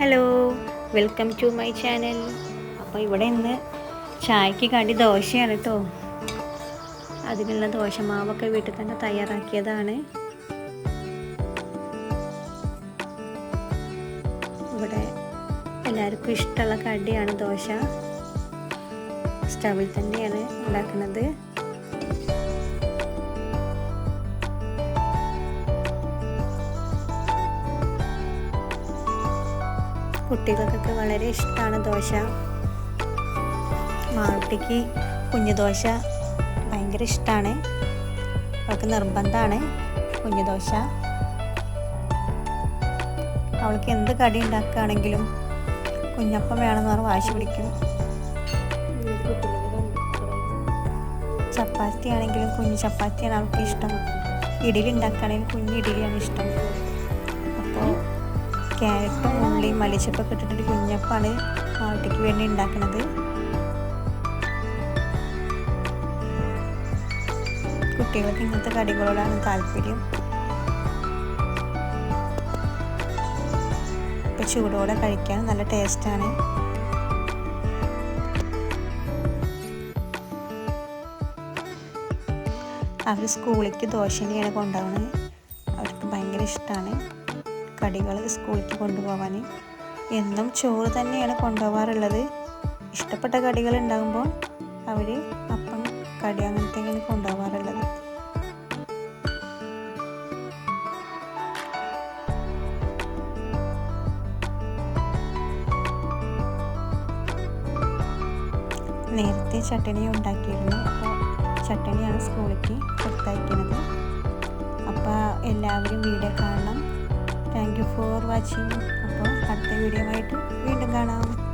Hello welcome to my channel. അപ്പോൾ ഇവിടെ ഇന്ന് ചായക്ക് കടി ദോശയാണ് കേട്ടോ അതിനുള്ള ദോശമാവൊക്കെ വീട്ടിൽ തന്നെ തയ്യാറാക്കിയതാണ്. ഇവിടെ എല്ലാവർക്കും ഇഷ്ടമുള്ള കടിയാണ് ദോശ. സ്റ്റവിൽ തന്നെയാണ് ഉണ്ടാക്കുന്നത്. കുട്ടികൾക്കൊക്കെ വളരെ ഇഷ്ടമാണ് ദോശ. മാട്ടിക്ക് കുഞ്ഞു ദോശ ഭയങ്കര ഇഷ്ടമാണ് അവൾക്ക് നിർബന്ധമാണ് കുഞ്ഞു ദോശ. അവൾക്ക് എന്ത് കടി ഉണ്ടാക്കുകയാണെങ്കിലും കുഞ്ഞപ്പം വേണമെന്ന് പറഞ്ഞ് വാശി പിടിക്കും. ചപ്പാത്തി ആണെങ്കിലും കുഞ്ഞു ചപ്പാത്തിയാണ് അവൾക്ക് ഇഷ്ടം. ഇഡലി ഉണ്ടാക്കുകയാണെങ്കിൽ കുഞ്ഞു ഇഡലിയാണ് ഇഷ്ടം. അപ്പോൾ ക്യാരറ്റും ഉള്ളിയും മല്ലിച്ചപ്പൊക്കെ ഇട്ടിട്ട് കുഞ്ഞപ്പാണ് മാവട്ടിക്ക് വേണ്ടി ഉണ്ടാക്കുന്നത് കുട്ടികൾക്ക് ഇങ്ങനത്തെ കടികളോടാണ് താല്പര്യം. ഇപ്പം ചൂടോടെ കഴിക്കാൻ നല്ല ടേസ്റ്റാണ്. അവർ സ്കൂളിലേക്ക് ദോശ തന്നെയാണ് കൊണ്ടുപോകുന്നത്. അവർക്ക് ഭയങ്കര ഇഷ്ടമാണ് കടികൾ സ്കൂളിലേക്ക് കൊണ്ടുപോകാൻ എന്നും ചോറ് തന്നെയാണ് കൊണ്ടുപോകാറുള്ളത് ഇഷ്ടപ്പെട്ട കടികൾ ഉണ്ടാകുമ്പോൾ അവർ അപ്പം കടി അങ്ങനത്തേക്കാണ് കൊണ്ടുപോകാറുള്ളത് നേരത്തെ ചട്ടണി ഉണ്ടാക്കിയിരുന്നു. അപ്പോൾ ചട്ടണിയാണ് സ്കൂളിലേക്ക് കൊടുത്തയക്കുന്നത്. അപ്പോൾ എല്ലാവരും വീഡിയോ ഫോർ വാച്ചിങ് അപ്പോൾ അടുത്ത വീഡിയോ ആയിട്ട് വീണ്ടും കാണാം.